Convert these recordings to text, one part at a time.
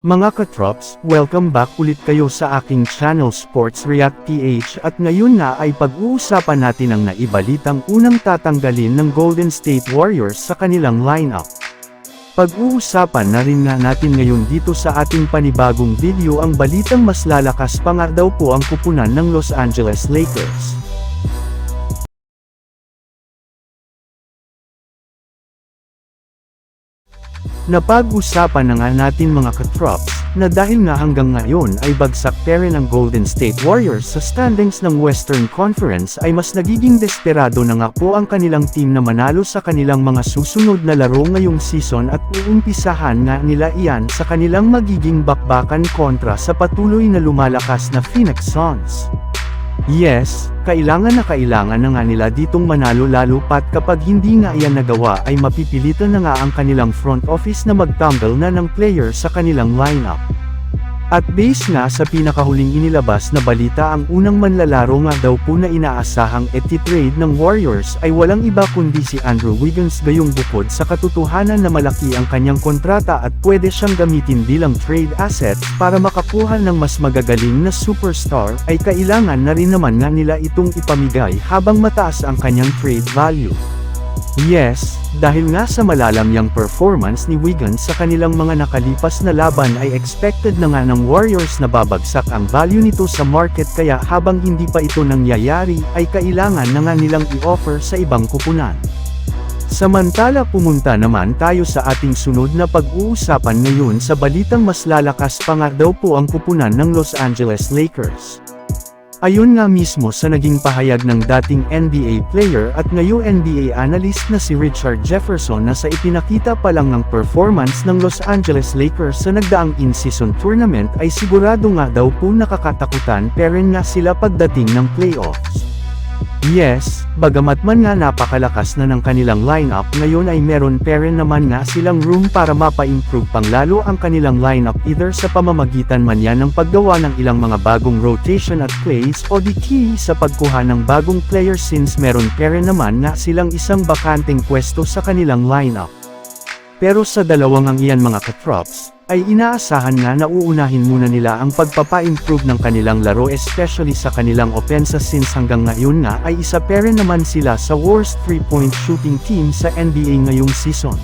Mga katrops, welcome back ulit kayo sa aking channel Sports React PH at ngayon nga ay pag-uusapan natin ang naibalitang unang tatanggalin ng Golden State Warriors sa kanilang lineup. Pag-uusapan na rin nga natin ngayon dito sa ating panibagong video ang balitang mas lalakas pa nga daw po ang kupunan ng Los Angeles Lakers. Napag-usapan na nga natin mga katrops, na dahil nga hanggang ngayon ay bagsak pa rin ang Golden State Warriors sa standings ng Western Conference ay mas nagiging desperado na nga po ang kanilang team na manalo sa kanilang mga susunod na laro ngayong season at uumpisahan nga nila iyan sa kanilang magiging bakbakan kontra sa patuloy na lumalakas na Phoenix Suns. Yes, kailangan na kailangan na nga nila ditong manalo lalo pat kapag hindi nga iyan nagawa ay mapipilitan na nga ang kanilang front office na magtumble na ng player sa kanilang lineup. At base nga sa pinakahuling inilabas na balita ang unang manlalaro nga daw po na inaasahang eti-trade ng Warriors ay walang iba kundi si Andrew Wiggins gayong bukod sa katotohanan na malaki ang kanyang kontrata at pwede siyang gamitin bilang trade asset para makakuha ng mas magagaling na superstar ay kailangan na rin naman nga nila itong ipamigay habang mataas ang kanyang trade value. Yes, dahil nga sa malalamyang performance ni Wiggins sa kanilang mga nakalipas na laban ay expected na nga ng Warriors na babagsak ang value nito sa market kaya habang hindi pa ito nangyayari ay kailangan na nga nilang i-offer sa ibang kupunan. Samantala pumunta naman tayo sa ating sunod na pag-uusapan ngayon sa balitang mas lalakas pa nga daw po ang kupunan ng Los Angeles Lakers. Ayon nga mismo sa naging pahayag ng dating NBA player at ngayong NBA analyst na si Richard Jefferson na sa ipinakita pa lang ng performance ng Los Angeles Lakers sa nagdaang in-season tournament ay sigurado nga daw po nakakatakutan pero nga sila pagdating ng playoffs. Yes, bagamat man nga napakalakas na ng kanilang lineup ngayon ay meron pa rin naman nga silang room para mapa-improve pang lalo ang kanilang lineup either sa pamamagitan man yan ng paggawa ng ilang mga bagong rotation at plays o di key sa pagkuha ng bagong players since meron pa rin naman nga silang isang bakanteng pwesto sa kanilang lineup. Pero sa dalawang ang iyan mga katrops, ay inaasahan na uunahin muna nila ang pagpapa-improve ng kanilang laro especially sa kanilang opensa since hanggang ngayon nga ay isa rin naman sila sa worst 3-point shooting team sa NBA ngayong season.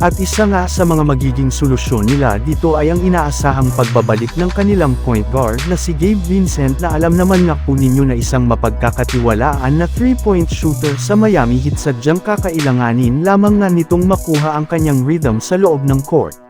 At isa nga sa mga magiging solusyon nila dito ay ang inaasahang pagbabalik ng kanilang point guard na si Gabe Vincent na alam naman nga po ninyo na isang mapagkakatiwalaan na 3-point shooter sa Miami Heat sadyang kakailanganin lamang nga nitong makuha ang kanyang rhythm sa loob ng court.